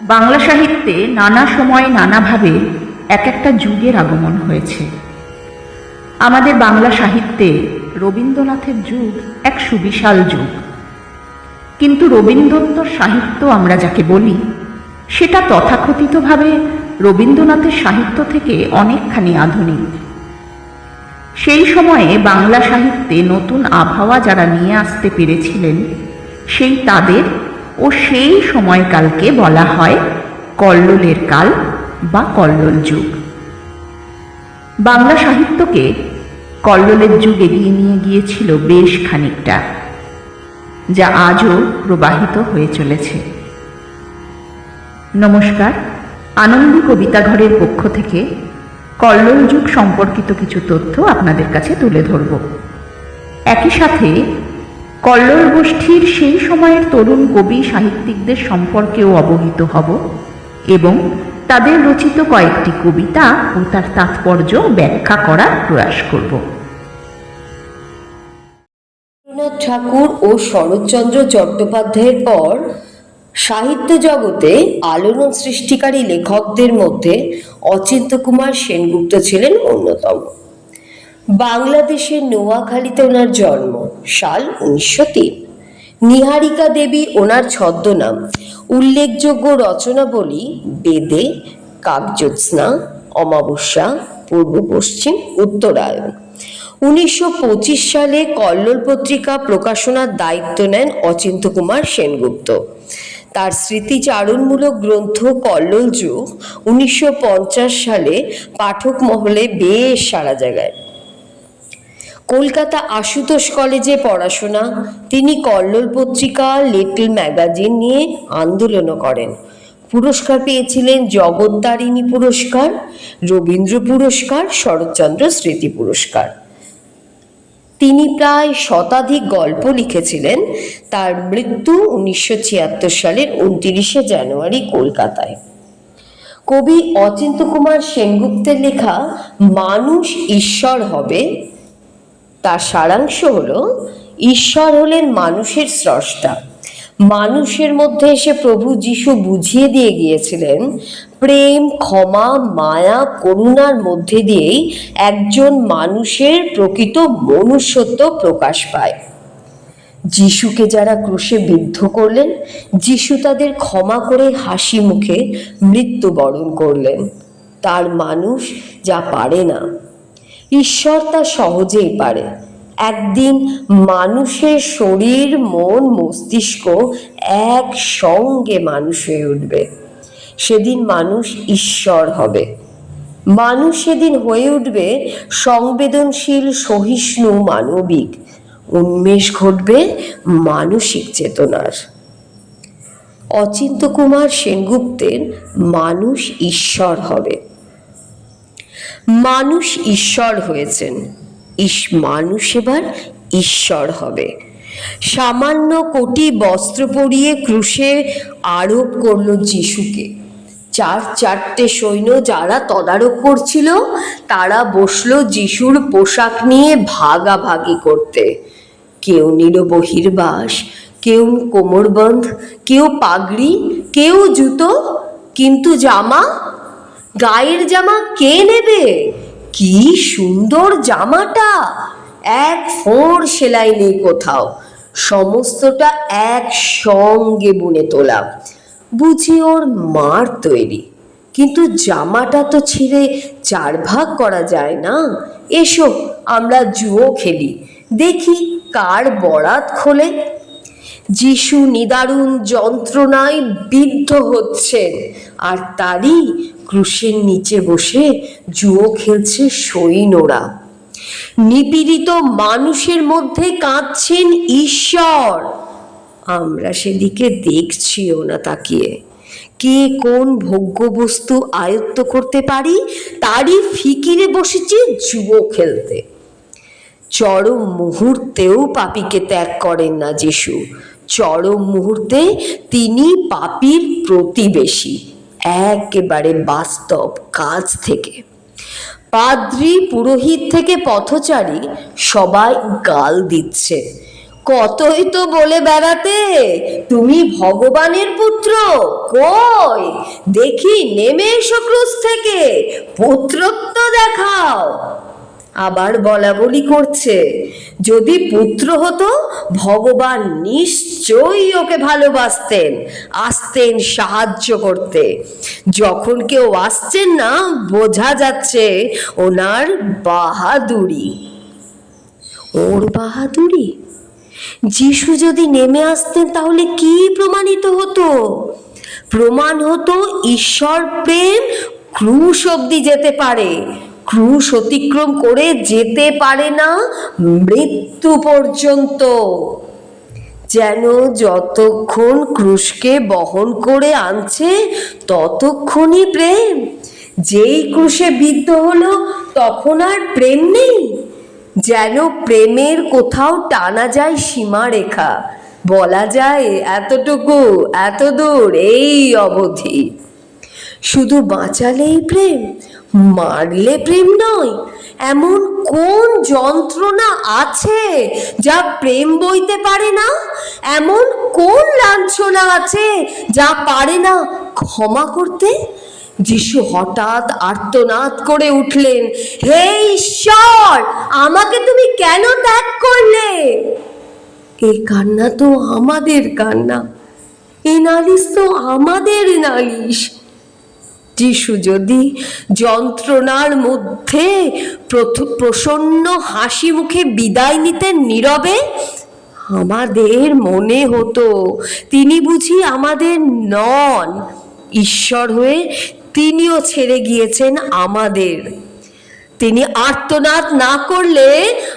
বাংলা সাহিত্যে নানা সময়ে নানাভাবে এক একটা যুগের আগমন হয়েছে। আমাদের বাংলা সাহিত্যে রবীন্দ্রনাথের যুগ এক সুবিশাল যুগ। কিন্তু রবীন্দ্রোত্তর সাহিত্য আমরা যাকে বলি, সেটা তথাকথিতভাবে রবীন্দ্রনাথের সাহিত্য থেকে অনেকখানি আধুনিক। সেই সময়ে বাংলা সাহিত্যে নতুন আবহাওয়া যারা নিয়ে আসতে পেরেছিলেন, সেই তাদের ও সেই সময়কালকে বলা হয় কল্লোলের কাল বা কল্লোল যুগ। বাংলা সাহিত্যকে কল্লোলের যুগ এগিয়ে নিয়ে গিয়েছিল বেশ খানিকটা, যা আজও প্রবাহিত হয়ে চলেছে। নমস্কার, আনন্দী কবিতা ঘরের পক্ষ থেকে কল্লোল যুগ সম্পর্কিত কিছু তথ্য আপনাদের কাছে তুলে ধরব। একই সাথে কল্লোল গোষ্ঠীর সেই সময়ের তরুণ কবি সাহিত্যিকদের সম্পর্কেও অবহিত হব এবং তাদের রচিত কয়েকটি কবিতা ও তার তাৎপর্য ব্যাখ্যা করার প্রয়াস করব। রবীন্দ্রনাথ ঠাকুর ও শরৎচন্দ্র চট্টোপাধ্যায়ের পর সাহিত্য জগতে আলোড়ন সৃষ্টিকারী লেখকদের মধ্যে অচিন্ত কুমার সেনগুপ্ত ছিলেন অন্যতম। বাংলাদেশের নোয়াখালীতে ওনার জন্ম, সাল উনিশশো তিন। নিহারিকা দেবী ওনার ছদ্মনাম। উল্লেখযোগ্য রচনাবলী, বেদে, কাকজ্যোৎস্না, অমাবস্যা, পূর্ব পশ্চিম, উত্তরায়ণ। উনিশশো পঁচিশ সালে কল্লোল পত্রিকা প্রকাশনার দায়িত্ব নেন অচিন্ত কুমার সেনগুপ্ত। তার স্মৃতিচারণমূলক গ্রন্থ কল্লোল যুগ উনিশশো পঞ্চাশ সালে পাঠক মহলে বেশ সারা জায়গায় কলকাতা আশুতোষ কলেজে পড়াশোনা। তিনি কল্লোল পত্রিকা, লিটল ম্যাগাজিন নিয়ে আন্দোলনও করেন। পুরস্কার পেয়েছিলেন জগত্তারিণী পুরস্কার, রবীন্দ্র পুরস্কার, শরৎচন্দ্র স্মৃতি পুরস্কার। তিনি প্রায় শতাধিক গল্প লিখেছিলেন। তার মৃত্যু উনিশশো ছিয়াত্তর সালের উনতিরিশে জানুয়ারি কলকাতায়। কবি অচিন্ত কুমার সেনগুপ্তের লেখা, মানুষ ঈশ্বর হবে তার সারাংশ হল ঈশ্বর হলেন মানুষের স্রষ্টা। মানুষের মধ্যে এসে প্রভু যিশু বুঝিয়ে দিয়ে গিয়েছিলেন, প্রেম, ক্ষমা, মায়া, করুণার মধ্যে দিয়েই একজন মানুষের প্রকৃত মনুষ্যত্ব প্রকাশ পায়। যিশুকে যারা ক্রুশে বিদ্ধ করলেন, যিশু তাদের ক্ষমা করে হাসি মুখে মৃত্যুবরণ করলেন। তার মানুষ যা পারে না ঈশ্বর তা সহজেই পারে। একদিন মানুষের শরীর, মন, মস্তিষ্ক একসঙ্গে মানুষ হয়ে উঠবে। সেদিন মানুষ ঈশ্বর হবে। মানুষ সেদিন হয়ে উঠবে সংবেদনশীল, সহিষ্ণু, মানবিক। উন্মেষ ঘটবে মানসিক চেতনার। অচিন্ত কুমার সেনগুপ্তের মানুষ ঈশ্বর হবে। মানুষ ঈশ্বর হয়েছেন। ইস মানুষ এবার ঈশ্বর হবে। সামান্য কোটি বস্ত্র পরিয়ে ক্রুশে আরোপ করল যিশুকে। চার চারটে সৈন্য যারা তদারক করছিল, তারা বসল যিশুর পোশাক নিয়ে ভাগাভাগি করতে। কেউ নিল বহির্বাস কেউ কোমরবন্ধ, কেউ পাগড়ি, কেউ জুতো, কিন্তু জামা গায়ের জামা কে নেবে? কি সুন্দর জামাটা। এক ফোঁড় সেলাই নেই কোথাও। সমস্তটা এক সঙ্গে বুনে তোলা। বুঝি ওর মার তৈরি। কিন্তু জামাটা তো ছিঁড়ে চার ভাগ করা যায় না। এসো, আমরা জুয়ো খেলি। দেখি কার বরাত খোলে যিশু নিদারুণ যন্ত্রণায় বিদ্ধ হচ্ছেন আর তারই ক্রুশের নিচে বসে জুয়ো খেলছে সৈন্যরা। নিপীড়িত মানুষের মধ্যে কাঁদছেন ঈশ্বর। আমরা সেদিকে দেখছিও না তাকিয়ে। কে কোন ভোগ্য বস্তু আয়ত্ত করতে পারি, তারই ফিকিরে বসেছে জুয়ো খেলতে। চরম মুহূর্তেও পাপীকে ত্যাগ করেন না যিশু। চরম মুহূর্তে তিনি পাপীর প্রতিবেশী, একেবারে বাস্তব কাজ থেকে। পাদ্রি পুরোহিত থেকে পথচারী সবাই গাল দিচ্ছে। কতই তো বলে বেড়াতে, তুমি ভগবানের পুত্র কই? দেখি নেমে এসো ক্রুশ থেকে, পুত্রত্ব দেখাও। আবার বলা বলি করছে, যদি পুত্র হতো, ভগবান নিশ্চয়ই ওকে ভালোবাসতেন, আসতেন সাহায্য করতে। যখন কেউ আসছেন না, বোঝা যাচ্ছে ওনার বাহাদুরি। ওর বাহাদুরি? যিশু যদি নেমে আসতেন, তাহলে কি প্রমাণিত হতো? প্রমাণ হতো ঈশ্বর প্রেম ক্রুশ অব্দি যেতে পারে। ক্রুশ অতিক্রম করে যেতে পারে না মৃত্যু পর্যন্ত। যেন যতক্ষণ ক্রুশকে বহন করে আনছে, ততক্ষণই প্রেম। যেই ক্রুশে বিদ্ধ হলো, তখন আর প্রেম নেই। যেন প্রেমের কোথাও টানা যায় সীমারেখা। বলা যায় এতটুকু এত দূর এই অবধি। শুধু বাঁচালেই প্রেম মারলে প্রেম নয়, এমন কোন যন্ত্রণা আছে যা প্রেম বইতে পারে না? এমন কোন লাঞ্ছনা আছে যা পারে না ক্ষমা করতে? যিশু হঠাৎ আর্তনাদ করে উঠলেন, হে ঈশ্বর, আমাকে তুমি কেন ত্যাগ করলে? এই কান্না তো আমাদের কান্না, এ নালিশ তো আমাদের নালিশ। যিশু যদি যন্ত্রণার মধ্যে প্রসন্ন হাসি মুখে বিদায় নিতেন নীরবে, আমাদের মনে হতো তিনি বুঝি আমাদের নন। ঈশ্বর হয়ে তিনিও ছেড়ে গিয়েছেন আমাদের। তিনি আর্তনাদ না করলে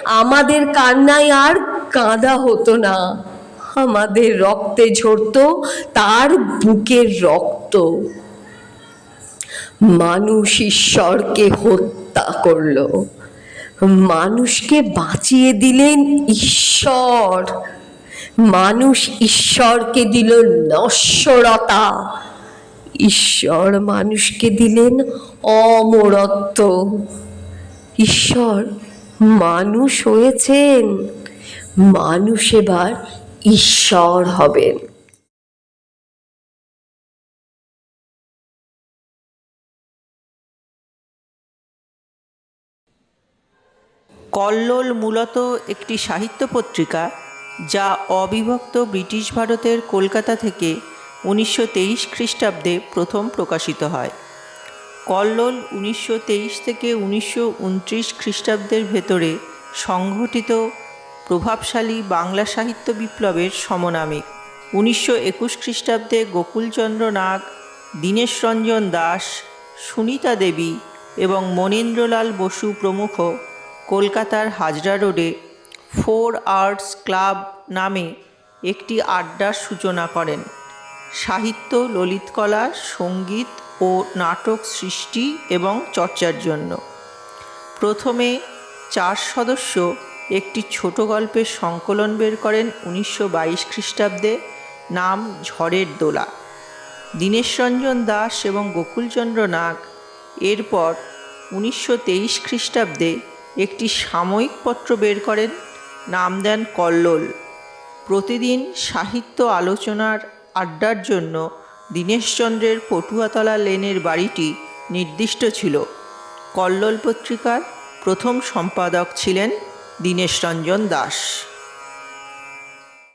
আমাদের কান্নায় আর কাঁদা হতো না। আমাদের রক্তে ঝরতো তার বুকের রক্ত। মানুষ ঈশ্বরকে হত্যা করল। মানুষকে বাঁচিয়ে দিলেন ঈশ্বর। মানুষ ঈশ্বরকে দিল নশ্বরতা। ঈশ্বর মানুষকে দিলেন অমরত্ব। ঈশ্বর মানুষ হয়েছেন। মানুষ এবার ঈশ্বর হবেন। কল্লোল মূলত একটি সাহিত্য পত্রিকা যা অবিভক্ত ব্রিটিশ ভারতের কলকাতা থেকে উনিশশো তেইশ খ্রিস্টাব্দে প্রথম প্রকাশিত হয়। কল্লোল উনিশশো তেইশ থেকে উনিশশো উনত্রিশ খ্রিস্টাব্দের ভেতরে সংঘটিত প্রভাবশালী বাংলা সাহিত্য বিপ্লবের সমনামিক উনিশশো একুশ খ্রিস্টাব্দে গোকুলচন্দ্র নাগ, দীনেশ রঞ্জন দাস, সুনিতা দেবী এবং মনীন্দ্রলাল বসু প্রমুখ কলকাতার হাজরা রোডে ফোর আর্টস ক্লাব নামে একটি আড্ডার সূচনা করেন। সাহিত্য, ললিতকলা, সংগীত ও নাটক সৃষ্টি এবং চর্চার জন্য। প্রথমে চার সদস্য একটি ছোট গল্পের সংকলন বের করেন উনিশশো বাইশ খ্রিস্টাব্দে, নাম ঝড়ের দোলা। দীনেশরঞ্জন দাস এবং গোকুলচন্দ্র নাগ এরপর উনিশশো তেইশ খ্রিস্টাব্দে একটি সাময়িক পত্র বের করেন, নাম দেন কল্লোল। প্রতিদিন সাহিত্য আলোচনার আড্ডার জন্য দীনেশচন্দ্রের পটুয়াতলা লেনের বাড়িটি নির্দিষ্ট ছিল। কল্লোল পত্রিকার প্রথম সম্পাদক ছিলেন দীনেশরঞ্জন দাস।